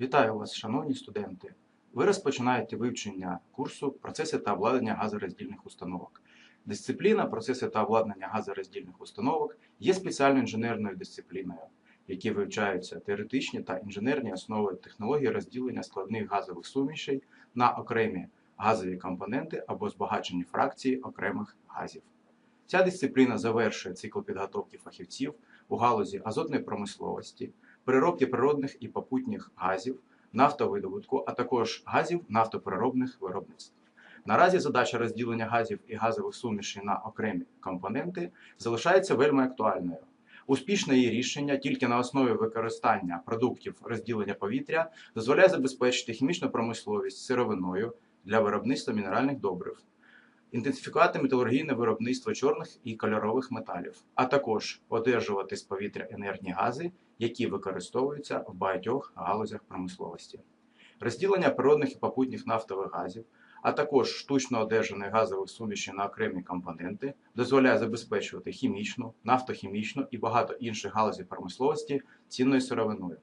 Вітаю вас, шановні студенти! Ви розпочинаєте вивчення курсу Процеси та обладнання газороздільних установок. Дисципліна Процеси та обладнання газороздільних установок є спеціальною інженерною дисципліною, в якій вивчаються теоретичні та інженерні основи технології розділення складних газових сумішей на окремі газові компоненти або збагачені фракції окремих газів. Ця дисципліна завершує цикл підготовки фахівців у галузі азотної промисловості, переробки природних і попутніх газів, нафтовидобутку, а також газів нафтопереробних виробництв. Наразі задача розділення газів і газових сумішей на окремі компоненти залишається вельми актуальною. Успішне її рішення тільки на основі використання продуктів розділення повітря дозволяє забезпечити хімічну промисловість сировиною для виробництва мінеральних добрив, інтенсифікувати металургійне виробництво чорних і кольорових металів, а також одержувати з повітря інертні гази, які використовуються в багатьох галузях промисловості. Розділення природних і попутніх нафтових газів, а також штучно одержаних газових сумішей на окремі компоненти, дозволяє забезпечувати хімічну, нафтохімічну і багато інших галузей промисловості цінною сировиною.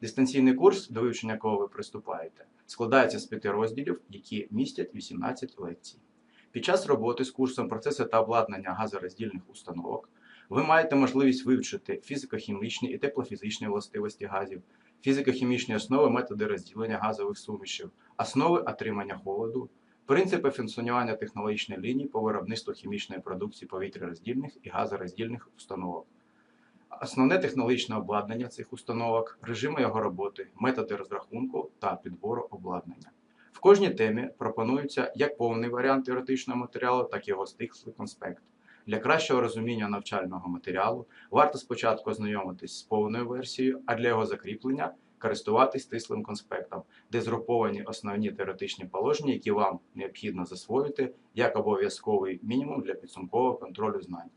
Дистанційний курс, до вивчення якого ви приступаєте, складається з п'яти розділів, які містять 18 лекцій. Під час роботи з курсом процеси та обладнання газороздільних установок ви маєте можливість вивчити фізико-хімічні і теплофізичні властивості газів, фізико-хімічні основи методи розділення газових сумішів, основи отримання холоду, принципи функціонування технологічної лінії по виробництву хімічної продукції повітряроздільних і газороздільних установок. Основне технологічне обладнання цих установок, режими його роботи, методи розрахунку та підбору обладнання. Кожній темі пропонується як повний варіант теоретичного матеріалу, так і його стислий конспект. Для кращого розуміння навчального матеріалу варто спочатку ознайомитись з повною версією, а для його закріплення користуватись стислим конспектом, де згруповані основні теоретичні положення, які вам необхідно засвоїти як обов'язковий мінімум для підсумкового контролю знань.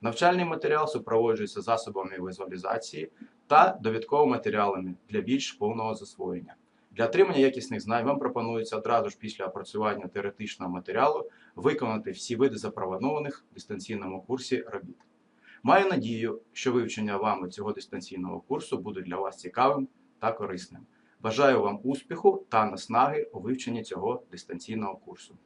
Навчальний матеріал супроводжується засобами візуалізації та довідковими матеріалами для більш повного засвоєння. Для отримання якісних знань вам пропонується одразу ж після опрацювання теоретичного матеріалу виконати всі види запропонованих в дистанційному курсі робіт. Маю надію, що вивчення вами цього дистанційного курсу буде для вас цікавим та корисним. Бажаю вам успіху та наснаги у вивченні цього дистанційного курсу.